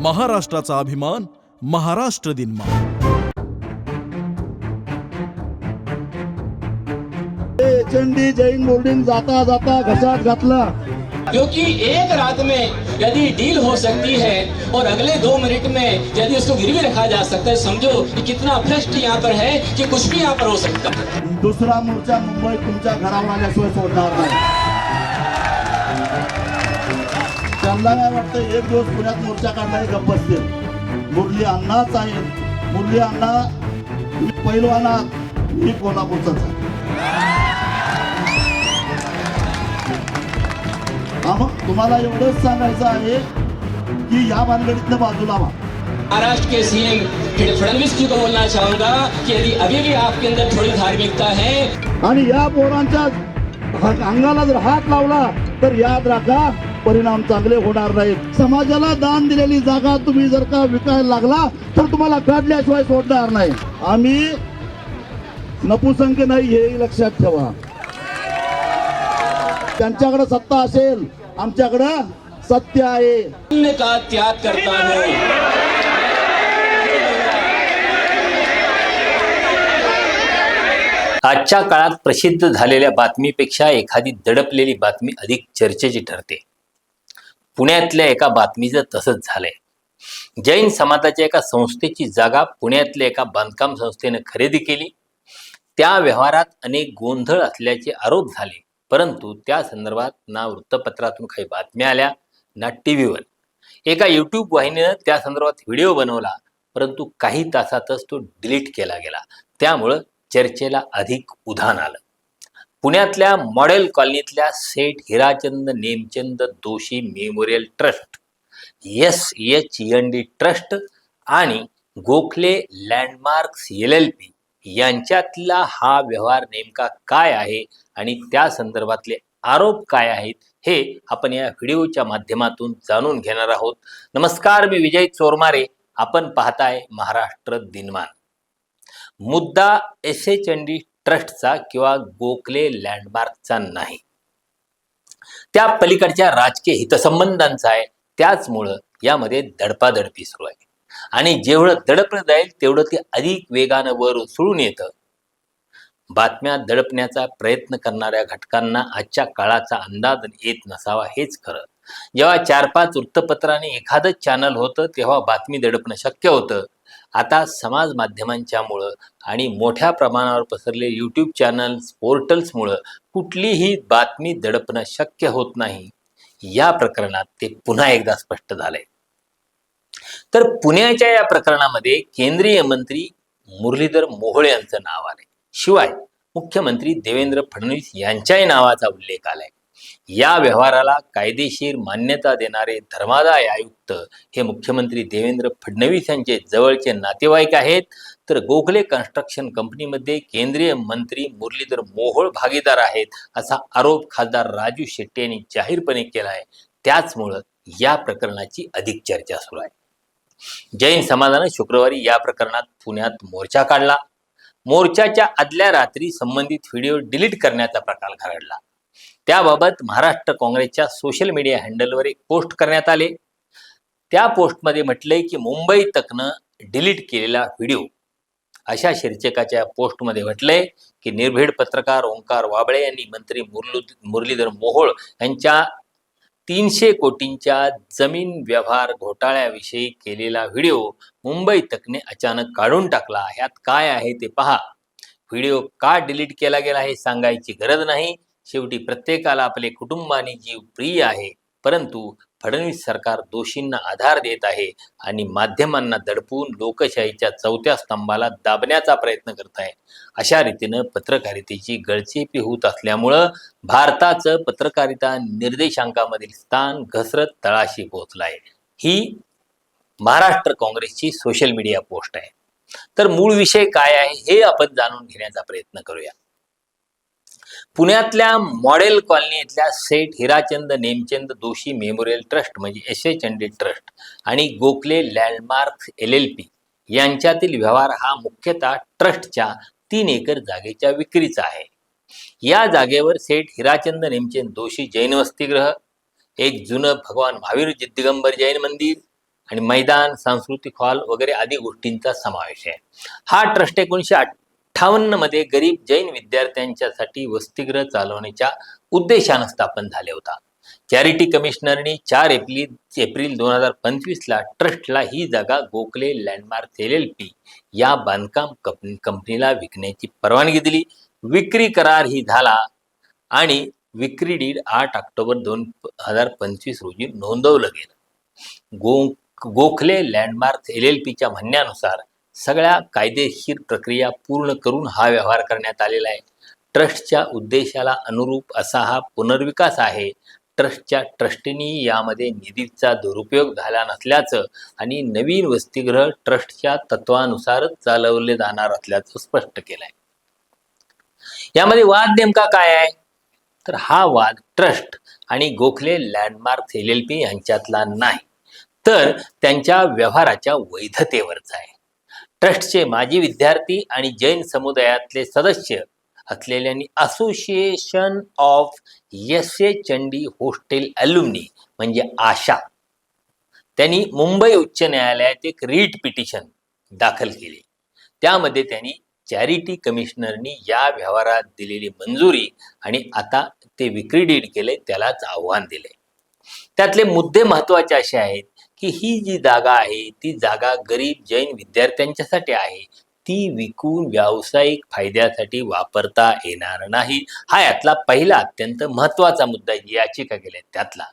महाराष्ट्राचा अभिमान महाराष्ट्र दिनमा चंडी जैन बोर्डिंग जाता जाता घशात घातला. क्योंकि एक रात में यदि डील हो सकती है और अगले दो मिनट में यदि उसको गिरवी रखा जा सकता है समझो कि कितना भ्रष्ट यहाँ पर है कि कुछ भी यहाँ पर हो सकता है। दूसरा मोर्चा मुंबई तुमच्या घरावर आल्याशिवाय सोडणार नाही. त्यांना काय वाटतं एक दिवस पुण्यात मोर्चा काढणारे गप्प असतील मुरली अण्णाच आहे मुरली अण्णा मी पैलवाना मी कोल्हापूरचाच आहे मग तुम्हाला एवढंच सांगायचं आहे की या भानगडीतनं बाजूला व्हा महाराष्ट्र के सीएम फडणवीस जी को बोलना चाहूंगा कि यदि अभी भी आपके अंदर थोड़ी धार्मिकता है आणि या पोरांच्या अंगाला जर हात लावला तर याद राखा परिणाम चांगले होणार नाहीत. समाजाला दान दिलेली जागा तुम्ही जर का विकायला लागला तर तुम्हाला काढल्याशिवाय सोडणार नाही. आम्ही नपुसंख्य नाही हे लक्षात ठेवा. त्यांच्याकडे सत्ता असेल आमच्याकडं सत्य आहे. का त्याग करता हूँ? आजच्या काळात प्रसिद्ध झालेल्या बातमीपेक्षा एखादी दडपलेली बातमी अधिक चर्चेची ठरते. पुण्यातल्या एका बातमीचं तसंच झालंय. जैन समाजाच्या एका संस्थेची जागा पुण्यातल्या एका बांधकाम संस्थेनं खरेदी केली. त्या व्यवहारात अनेक गोंधळ असल्याचे आरोप झाले. परंतु त्या संदर्भात ना वृत्तपत्रातून काही बातम्या आल्या ना टी व्हीवर एका यूट्यूब वाहिनीनं त्या संदर्भात व्हिडिओ बनवला परंतु काही तासातच तो डिलीट केला गेला. त्यामुळं चर्चेला अधिक उधाण आलं. पुण्यातल्या मॉडेल कॉलनीतल्या Seth Hirachand Nemchand Doshi memorial trust S H N D trust आणि Gokhale landmarks L L P यांच्यातला हा व्यवहार नेमका काय आहे आणि त्या संदर्भातले आरोप काय आहेत हे आपण या व्हिडिओच्या माध्यमातून जाणून घेणार आहोत. नमस्कार मी विजय चोरमारे. आपण पाहताय महाराष्ट्र दिनमान. मुद्दा एस एच एन डी ट्रस्टचा किंवा गोखले लँडमार्कचा नाही. त्या पलीकडच्या राजकीय हितसंबंधांचा आहे. त्याचमुळं यामध्ये दडपादडपी सुरू आहे. आणि जेवढं दडपलं जाईल तेवढं ते अधिक वेगानं वर उसळून येतं. बातम्या दडपण्याचा प्रयत्न करणाऱ्या घटकांना आजच्या काळाचा अंदाज येत नसावा हेच खरं. जेव्हा चार पाच वृत्तपत्राने एखादं चॅनल होतं तेव्हा बातमी दडपणं शक्य होतं. आता समाज माध्यमांच्यामुळं आणि मोठ्या प्रमाणावर पसरले यूट्यूब चॅनल्स पोर्टल्समुळं कुठलीही बातमी दडपणं शक्य होत नाही. या प्रकरणात ते पुन्हा एकदा स्पष्ट झालंय. तर पुण्याच्या या प्रकरणामध्ये केंद्रीय मंत्री मुरलीधर मोहोळ यांचं नाव आलंय. शिवाय मुख्यमंत्री देवेंद्र फडणवीस यांच्याही नावाचा उल्लेख आलाय. या व्यवहाराला कायदेशीर मान्यता देणारे धर्मादाय आयुक्त हे मुख्यमंत्री देवेंद्र फडणवीस यांचे जवळचे नातेवाईक आहेत. तर गोखले कन्स्ट्रक्शन कंपनीमध्ये केंद्रीय मंत्री मुरलीधर मोहोळ भागीदार आहेत असा आरोप खासदार राजू शेट्टी यांनी जाहीरपणे केला आहे त्याचमुळं या प्रकरणाची अधिक चर्चा सुरू आहे. जैन समाजानं शुक्रवारी या प्रकरणात पुण्यात मोर्चा काढला. मोर्चाच्या आदल्या रात्री संबंधित व्हिडिओ डिलीट करण्याचा प्रकार घडला. त्याबाबत महाराष्ट्र काँग्रेसच्या सोशल मीडिया हँडलवर एक पोस्ट करण्यात आले. त्या पोस्टमध्ये म्हटले की मुंबई तकनं डिलीट केलेला व्हिडिओ. अशा शीर्षकाच्या पोस्टमध्ये म्हटलंय की निर्भीड पत्रकार ओंकार वाबळे यांनी मंत्री मुरलू मुरलीधर मोहोळ यांच्या तीनशे कोटींच्या जमीन व्यवहार घोटाळ्याविषयी केलेला व्हिडिओ मुंबई तकने अचानक काढून टाकला. ह्यात काय आहे ते पहा. व्हिडिओ का डिलीट केला गेला हे सांगायची गरज नाही. शेवटी प्रत्येकाला आपले कुटुंब आणि जीव प्रिय आहे. परंतु फडणवीस सरकार दोषींना आधार देत आहे आणि माध्यमांना दडपून लोकशाहीच्या चौथ्या स्तंभाला दाबण्याचा प्रयत्न करत आहे. अशा रीतीनं पत्रकारितेची गळचेपी होत असल्यामुळं भारताचं पत्रकारिता निर्देशांकामधील स्थान घसरत तळाशी पोहोचलं आहे. ही महाराष्ट्र काँग्रेसची सोशल मीडिया पोस्ट आहे. तर मूळ विषय काय आहे हे आपण जाणून घेण्याचा प्रयत्न करूया. पुण्यातल्या मॉडेल कॉलनी इथल्या सेठ हिराचंद नेमचंद दोषी मेमोरियल ट्रस्ट म्हणजे S H N D trust आणि Gokhale landmark L L P यांच्यातील व्यवहार हा मुख्यतः ट्रस्टच्या तीन एकर जागेच्या विक्रीचा आहे. या जागेवर सेठ हिराचंद नेमचंद दोषी जैन वसतिगृह एक जुनं भगवान महावीर दिगंबर जैन मंदिर आणि मैदान सांस्कृतिक हॉल वगैरे आदी गोष्टींचा समावेश आहे. हा ट्रस्ट एकोणीसशे अठ्ठावन्नमध्ये गरीब जैन विद्यार्थ्यांच्यासाठी वसतिगृह चालवण्याच्या उद्देशानं स्थापन झाले होता. चॅरिटी कमिशनरनी चार एप्रिल एप्रिल दोन हजार पंचवीसला ट्रस्टला ही जागा Gokhale landmark L L P या बांधकाम कंपनी कंपनीला विकण्याची परवानगी दिली. विक्री करार ही झाला आणि विक्री डीड आठ ऑक्टोबर दोन हजार पंचवीस रोजी नोंदवलं गेलं. गो गोखले लँडमार्क एल एल पीच्या म्हणण्यानुसार सगळ्या कायदेशीर प्रक्रिया पूर्ण करून हा व्यवहार करण्यात आलेला आहे. ट्रस्टच्या उद्देशाला अनुरूप असा हा पुनर्विकास आहे. ट्रस्टच्या ट्रस्टीनी यामध्ये निधीचा दुरुपयोग झाला नसल्याचं आणि नवीन वसतिगृह ट्रस्टच्या तत्वानुसारच चालवले जाणार असल्याचं स्पष्ट केलंय. यामध्ये वाद नेमका काय आहे? तर हा वाद ट्रस्ट आणि Gokhale landmark L L P यांच्यातला नाही तर त्यांच्या व्यवहाराच्या वैधतेवरचा आहे. ट्रस्टचे माजी विद्यार्थी आणि जैन समुदायातले सदस्य असलेल्यांनी association of S A Chandi hostel alumni म्हणजे आशा. त्यांनी मुंबई उच्च न्यायालयात एक रीट पिटिशन दाखल केली. त्यामध्ये त्यांनी चॅरिटी कमिशनरनी या व्यवहारात दिलेली मंजुरी आणि आता ते विक्री डीड केले त्यालाच आव्हान दिले. त्यातले मुद्दे महत्त्वाचे असे आहेत की ही जी जागा आहे ती जागा गरीब जैन विद्यार्थ्यांच्यासाठी आहे. ती विकून व्यावसायिक फायद्यासाठी वापरता येणार नाही. हा यातला पहिला अत्यंत महत्त्वाचा मुद्दा जी याचिका केल्या त्यातला.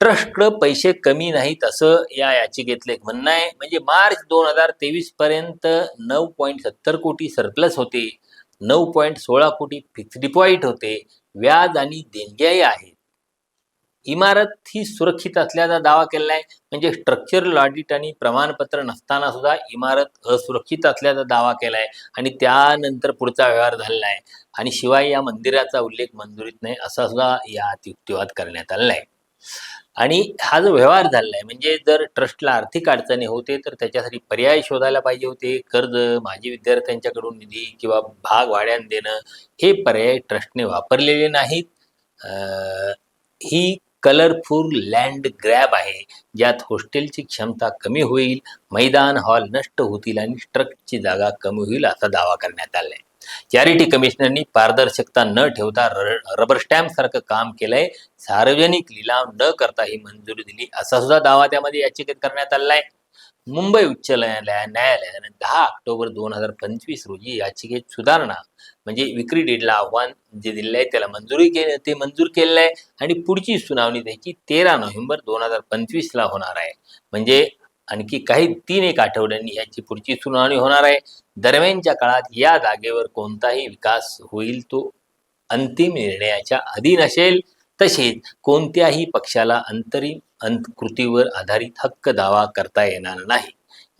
ट्रस्टकडं पैसे कमी नाहीत असं या याचिकेतलं एक म्हणणं आहे. म्हणजे मार्च दोन हजार तेवीस पर्यंत नऊ पॉईंट सत्तर कोटी सरप्लस होते. नऊ पॉईंट सोळा कोटी फिक्स डिपॉझिट होते. व्याज आणि देणग्याही आहेत. इमारत ही सुरक्षित असल्याचा दावा केलेला आहे म्हणजे स्ट्रक्चरल ऑडिट आणि प्रमाणपत्र नसताना सुद्धा इमारत असुरक्षित असल्याचा दावा केला आहे आणि त्यानंतर पुढचा व्यवहार झालेला आहे. आणि शिवाय या मंदिराचा उल्लेख मंजुरीत नाही असा सुद्धा यात युक्तिवाद करण्यात आलेला आहे आणि हा जो व्यवहार झालेला आहे म्हणजे जर ट्रस्टला आर्थिक अडचणी होते तर त्याच्यासाठी पर्याय शोधायला पाहिजे होते. कर्ज माजी विद्यार्थ्यांच्याकडून निधी किंवा भाग भाड्यानं देणं हे पर्याय ट्रस्टने वापरलेले नाहीत. ही कलरफुल लँड ग्रॅब आहे. ज्यात हॉस्टेलची क्षमता कमी होईल मैदान हॉल नष्ट होतील आणि ट्रकची जागा कमी होईल असा दावा करण्यात आला आहे चॅरिटी कमिशनरनी पारदर्शकता न ठेवता र- रबर स्टॅम्प सारखं काम केलंय. सार्वजनिक लिलाव न करता ही मंजुरी दिली असा सुद्धा दावा त्यामध्ये याचिकेत करण्यात आलाय. आहे मुंबई उच्च न्यायालया न्यायालयाने दहा ऑक्टोबर दोन हजार पंचवीस रोजी याचिकेत सुधारणा म्हणजे विक्री डीडला आव्हान जे दिलेलं आहे त्याला मंजुरी के ते मंजूर केलेलं आहे आणि पुढची सुनावणी त्याची तेरा नोव्हेंबर दोन हजार पंचवीसला होणार आहे. म्हणजे आणखी काही तीन एक आठवड्यांनी याची पुढची सुनावणी होणार आहे. दरम्यानच्या काळात या जागेवर कोणताही विकास होईल तो अंतिम निर्णयाच्या अधीन असेल. तसेच कोणत्याही पक्षाला अंतरिम अंतकृतीवर आधारित हक्क दावा करता येणार नाही.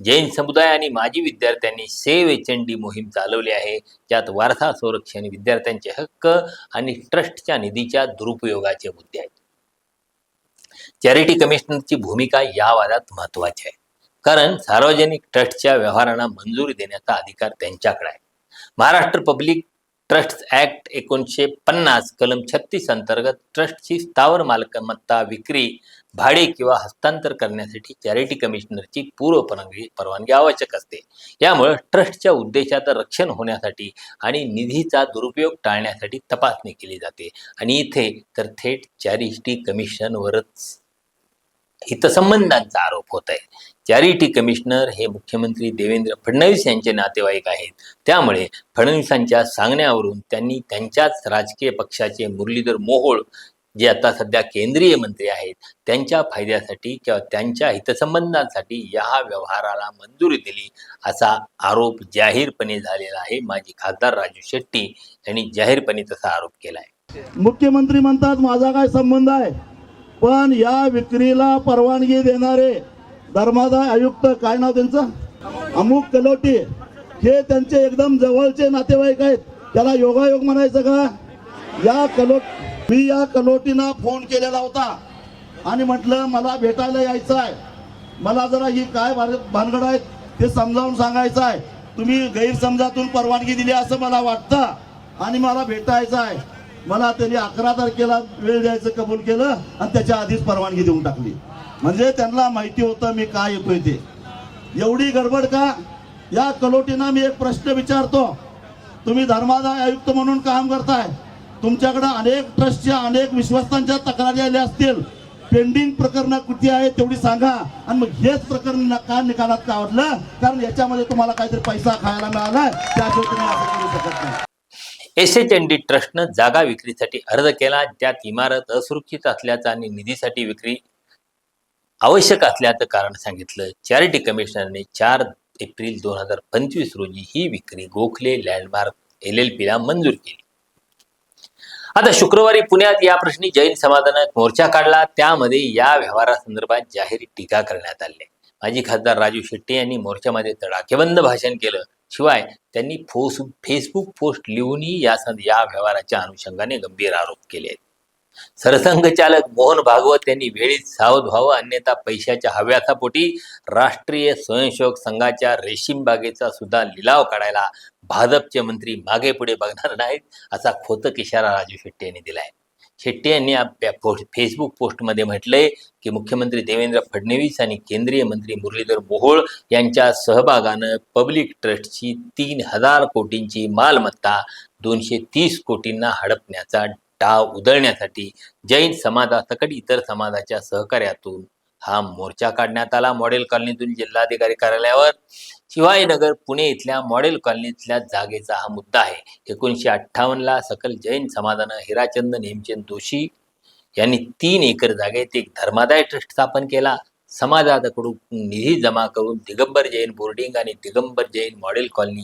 जैन समुदाय आणि माजी विद्यार्थ्यांनी सेव एच एन डी मोहीम चालवली आहे. ज्यात वारसा संरक्षण विद्यार्थ्यांचे हक्क आणि ट्रस्टच्या निधीच्या दुरुपयोगाचे मुद्दे आहेत. चॅरिटी कमिशनरची भूमिका या वादात महत्वाची आहे. कारण सार्वजनिक ट्रस्टच्या व्यवहारांना मंजुरी देण्याचा अधिकार त्यांच्याकडे आहे. महाराष्ट्र पब्लिक ट्रस्ट ऍक्ट एकोणीसशे पन्नास कलम छत्तीस अंतर्गत ट्रस्टची स्थावर मालमत्ता विक्री भाडे किंवा हस्तांतर करण्यासाठी चॅरिटी कमिशनरची पूर्व परवानगी परवानगी आवश्यक असते. यामुळे ट्रस्टच्या उद्देशाचं रक्षण होण्यासाठी आणि निधीचा दुरुपयोग टाळण्यासाठी तपासणी केली जाते. आणि इथे तर थेट चॅरिटी कमिशनवरच हितसंबंधांचा आरोप होत आहे. चॅरिटी कमिशनर हे मुख्यमंत्री देवेंद्र फडणवीस यांचे नातेवाईक आहेत. त्यामुळे फडणवीसांच्या सांगण्यावरून त्यांनी त्यांच्याच राजकीय पक्षाचे मुरलीधर मोहोळ जे आता सध्या केंद्रीय मंत्री आहेत त्यांच्या फायद्यासाठी किंवा त्यांच्या हितसंबंधांसाठी या व्यवहाराला मंजुरी दिली असा आरोप जाहीरपणे झालेला आहे. माजी खासदार राजू शेट्टी यांनी जाहीरपणे तसा आरोप केला आहे मुख्यमंत्री म्हणतात माझा काय संबंध आहे? पण या विक्रीला परवानगी देणारे धर्मादाय आयुक्त काय नाव त्यांचं? अमुक कलोटी. हे त्यांचे एकदम जवळचे नातेवाईक आहेत. त्याला योगायोग म्हणायचं का? या कलोट मी या कलोटीना फोन केलेला होता. आणि म्हटलं मला भेटायला यायचं आहे मला जरा ही काय भानगड आहेत ते समजावून सांगायचं आहे तुम्ही गैरसमजातून परवानगी दिली असं मला वाटतं. आणि मला भेटायचं आहे मला त्यांनी अकरा तारखेला वेळ द्यायचं कबूल केलं आणि त्याच्या आधीच परवानगी देऊन टाकली. म्हणजे त्यांना माहिती होतं मी काय येतोय ते. एवढी गडबड का? या कलोटीना मी एक प्रश्न विचारतो. तुम्ही धर्मादाय आयुक्त म्हणून काम करताय. तुमच्याकडं अनेक ट्रस्टच्या अनेक विश्वस्तांच्या तक्रारी आल्या असतील. पेंडिंग प्रकरण कुठे आहे तेवढी सांगा. आणि मग हेच प्रकरण का निकालात का आवडलं कारण याच्यामध्ये तुम्हाला काहीतरी पैसा खायला मिळाला त्याशिवाय तुम्ही असं करू शकत नाही. एस एच एन डी ट्रस्टनं जागा विक्रीसाठी अर्ज केला. त्यात इमारत असुरक्षित असल्याचा आणि निधीसाठी विक्री आवश्यक असल्याचं कारण सांगितलं. चॅरिटी कमिशनरने चार एप्रिल दोन हजार पंचवीस रोजी ही विक्री गोखले लँडमार्क एल एल पीला मंजूर केली. आता शुक्रवारी पुण्यात या प्रश्नी जैन समाजानं मोर्चा काढला. त्यामध्ये या व्यवहारासंदर्भात जाहीर टीका करण्यात आली. माजी खासदार राजू शेट्टी यांनी मोर्चामध्ये तडाखेबंद भाषण केलं. शिवाय त्यांनी फोस फेसबुक पोस्ट लिहूनही या सं- या व्यवहाराच्या अनुषंगाने गंभीर आरोप केले आहेत सरसंघचालक मोहन भागवत यांनी वेळीच सावध व्हावं अन्यथा पैशाच्या हव्यासापोटी राष्ट्रीय स्वयंसेवक संघाच्या रेशीम बागेचा सुद्धा लिलाव काढायला भाजपचे मंत्री मागे पुढे बघणार नाहीत असा खोतक इशारा राजू शेट्टी यांनी दिलाय. शेट्टी यांनी आपल्या पोस्ट फेसबुक पोस्टमध्ये म्हटलंय की मुख्यमंत्री देवेंद्र फडणवीस आणि केंद्रीय मंत्री मुरलीधर मोहोळ यांच्या सहभागानं पब्लिक ट्रस्टची तीन हजार कोटींची मालमत्ता दोनशे तीस कोटींना हडपण्याचा टाव उधळण्यासाठी जैन समाजासकट इतर समाजाच्या सहकार्यातून हा मोर्चा काढण्यात आला. मॉडेल कॉलनीतून जिल्हाधिकारी कार्यालयावर शिवाजीनगर पुणे इथल्या मॉडेल कॉलनीतल्या जागेचा हा मुद्दा आहे. एकोणीसशे अठ्ठावन्नला सकल जैन समाजानं हिराचंद नेमचंद दोशी यांनी तीन एकर जागेत एक धर्मादाय ट्रस्ट स्थापन केला. समाजाकडून निधी जमा करून दिगंबर जैन बोर्डिंग आणि दिगंबर जैन मॉडेल कॉलनी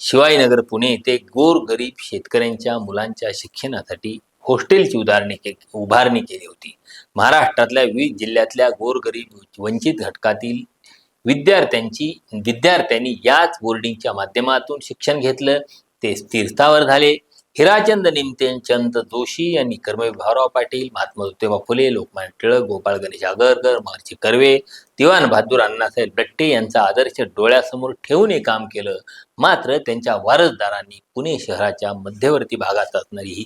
शिवाजीनगर पुणे येथे गोर गरीब शेतकऱ्यांच्या मुलांच्या शिक्षणासाठी हॉस्टेलची उदाहरणी के उभारणी केली होती. महाराष्ट्रातल्या विविध जिल्ह्यातल्या गोरगरीब वंचित घटकातील विद्यार्थ्यांची विद्यार्थ्यांनी याच बोर्डिंगच्या माध्यमातून शिक्षण घेतलं. ते तीर्थावर झाले. हिराचंद निमचंद जोशी यांनी कर्मवीर भाऊराव पाटील महात्मा ज्योतिबा फुले लोकमान्य टिळक गोपाळ गणेश आगरकर महर्षी कर्वे दिवाण बहादूर अण्णासाहेब लट्टे यांचा आदर्श डोळ्यासमोर ठेवून हे काम केलं. मात्र त्यांच्या वारसदारांनी पुणे शहराच्या मध्यवर्ती भागात असणारी ही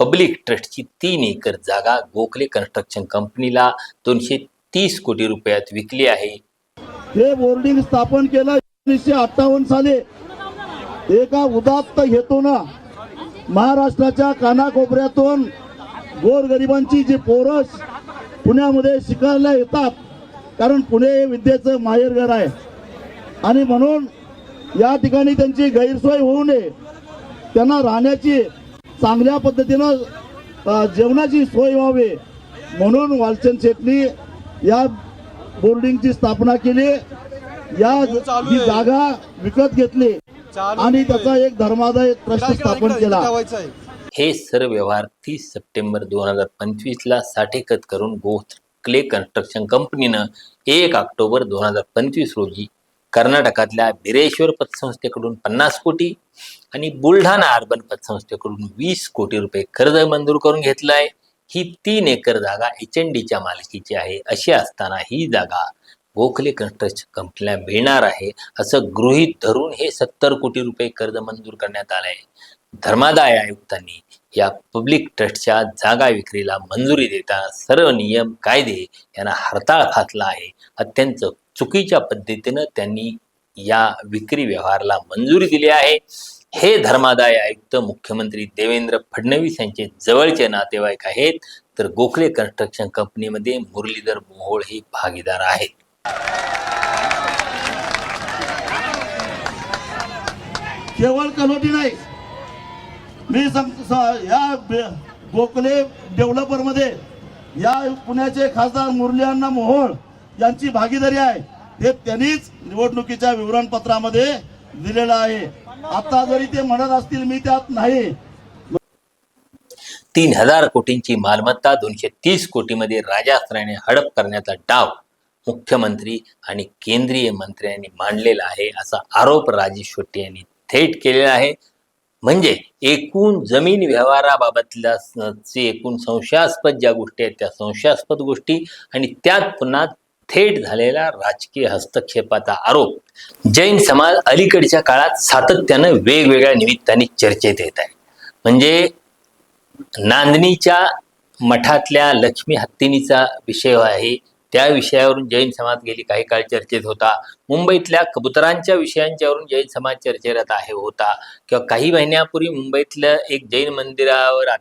पब्लिक ट्रस्टची तीन एकर जागा गोखले कन्स्ट्रक्शन कंपनीला दोनशे तीस कोटी रुपयात विकली आहे. हे बोर्डिंग स्थापन केलं एकोणीसशे अठ्ठावन्न साली. एका उदात्त हेतून महाराष्ट्राच्या कानाकोपऱ्यातून गोरगरिबांची जी पोरं पुण्यामध्ये शिकायला येतात कारण पुणे हे विद्येचं माहेरघर आहे. आणि म्हणून या ठिकाणी त्यांची गैरसोय होऊ नये. त्यांना राहण्याची चांगल्या पद्धतीनं जेवणाची सोय व्हावी. म्हणून वालचंद शेटनी या बोर्डिंगची स्थापना केली. या ही जागा विकत घेतली. आणि त्याचा एक धर्मादाय ट्रस्ट स्थापन केला. हे सर्व व्यवहार तीस सप्टेंबर दोन हजार पंचवीसला साठेकत करून गोखले कन्स्ट्रक्शन कंपनीनं एक ऑक्टोबर दोन हजार पंचवीस रोजी कर्नाटकातल्या बिरेश्वर पतसंस्थेकडून पन्नास कोटी आणि बुलढाणा अर्बन पतसंस्थेकडून वीस कोटी रुपये कर्ज मंजूर करून घेतलं आहे ही तीन एकर जागा एच एन डीच्या मालकीची आहे. अशी असताना ही जागा गोखले कन्स्ट्रक्शन कंपनीला मिळणार आहे असं गृहीत धरून हे सत्तर कोटी रुपये कर्ज मंजूर करण्यात आलं आहे धर्मादाय आयुक्तांनी या पब्लिक ट्रस्टच्या जागा विक्रीला मंजुरी देताना सर्व नियम कायदे यांना हरताळ घातला आहे. अत्यंत चुकीच्या पद्धतीनं त्यांनी या विक्री व्यवहाराला मंजुरी दिली आहे. हे धर्मादाय आयुक्त मुख्यमंत्री देवेंद्र फडणवीस यांचे जवळचे नातेवाईक आहेत. तर गोखले कन्स्ट्रक्शन कंपनीमध्ये मुरलीधर मोहोळ हे भागीदार आहेत. केवळ कलोटी नाही. मी या गोखले डेव्हलपरमध्ये या पुण्याचे खासदार मुरलीअण्णा मोहोळ यांची भागीदारी आहे. हे त्यांनीच निवडणुकीच्या विवरणपत्रामध्ये दिलेलं आहे. आता जरी ते म्हणत असतील मी त्यात नाही. तीन हजार कोटींची मालमत्ता दोनशे तीस कोटीमध्ये राजास्त्राने हडप करण्याचा डाव मुख्यमंत्री आणि केंद्रीय मंत्र्यांनी मांडलेला आहे असा आरोप राजेश शेट्टी यांनी थेट केलेला आहे. म्हणजे एकूण जमीन व्यवहाराबाबतल्या चे एकूण संशयास्पद ज्या गोष्टी आहेत त्या संशयास्पद गोष्टी आणि त्यात पुन्हा थेट झालेला राजकीय हस्तक्षेपाचा आरोप. जैन समाज अलीकडच्या काळात सातत्यानं वेगवेगळ्या निमित्ताने चर्चेत येत आहे. म्हणजे नांदणीच्या मठातल्या लक्ष्मी हत्तीनीचा विषय आहे त्या विषयावरून जैन समाज गेली काही काळ चर्चेत होता. मुंबईतल्या कबुतरांच्या विषयांच्यावरून जैन समाज चर्चेत आहे होता. किंवा काही महिन्यापूर्वी मुंबईतलं एक जैन मंदिरावर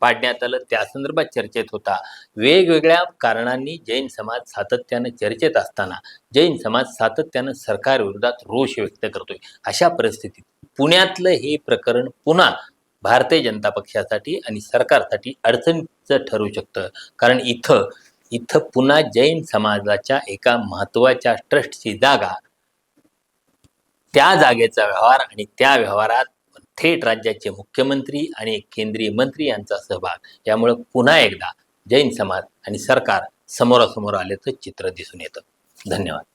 पाडण्यात आलं त्या संदर्भात चर्चेत होता. वेगवेगळ्या कारणांनी जैन समाज सातत्यानं चर्चेत असताना जैन समाज सातत्यानं सरकारविरोधात रोष व्यक्त करतोय. अशा परिस्थितीत पुण्यातलं हे प्रकरण पुन्हा भारतीय जनता पक्षासाठी आणि सरकारसाठी अडचणीचं ठरू शकतं. कारण इथं इथं पुन्हा जैन समाजाच्या एका महत्त्वाच्या ट्रस्टची जागा. त्या जागेचा व्यवहार आणि त्या व्यवहारात थेट राज्याचे मुख्यमंत्री आणि केंद्रीय मंत्री यांचा सहभाग. यामुळे पुन्हा एकदा जैन समाज आणि सरकार समोरासमोर आल्याचं चित्र दिसून येतं. धन्यवाद.